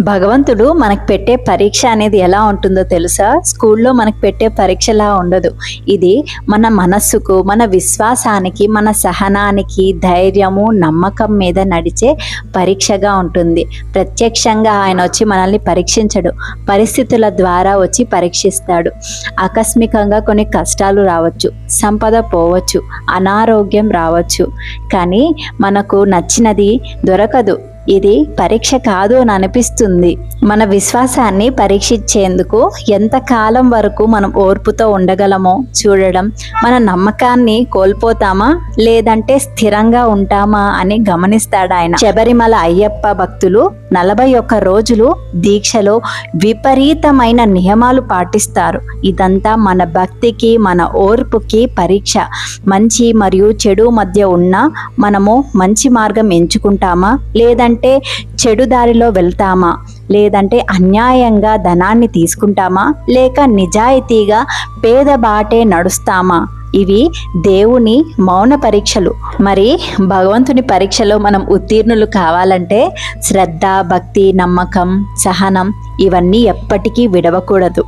భగవంతుడు మనకు పెట్టే పరీక్ష అనేది ఎలా ఉంటుందో తెలుసా? స్కూల్లో మనకు పెట్టే పరీక్షలా ఉండదు. ఇది మన మనస్సుకు మన విశ్వాసానికి మన సహనానికి ధైర్యము నమ్మకం మీద నడిచే పరీక్షగా ఉంటుంది. ప్రత్యక్షంగా ఆయన వచ్చి మనల్ని పరీక్షించడు. పరిస్థితుల ద్వారా వచ్చి పరీక్షిస్తాడు. ఆకస్మికంగా కొన్ని కష్టాలు రావచ్చు. సంపద పోవచ్చు. అనారోగ్యం రావచ్చు. కానీ మనకు నచ్చినది దొరకదు. ఇది పరీక్ష కాదు అని అనిపిస్తుంది. మన విశ్వాసాన్ని పరీక్షించేందుకు ఎంతకాలం వరకు మనం ఓర్పుతో ఉండగలమో చూడడం మన నమ్మకాన్ని కోల్పోతామా లేదంటే స్థిరంగా ఉంటామా అని గమనిస్తాడు ఆయన. శబరిమల అయ్యప్ప భక్తులు నలభై ఒక్క రోజులు దీక్షలో విపరీతమైన నియమాలు పాటిస్తారు. ఇదంతా మన భక్తికి మన ఓర్పుకి పరీక్ష. మంచి మరియు చెడు మధ్య ఉన్న మనము మంచి మార్గం ఎంచుకుంటామా లేదంటే అంటే చెడు దారిలో వెళ్తామా? లేదంటే అన్యాయంగా ధనాన్ని తీసుకుంటామా? లేక నిజాయితీగా పేద బాటే నడుస్తామా? ఇవి దేవుని మౌన పరీక్షలు. మరి భగవంతుని పరీక్షలో మనం ఉత్తీర్ణులు కావాలంటే శ్రద్ధ భక్తి నమ్మకం సహనం ఇవన్నీ ఎప్పటికీ విడవకూడదు.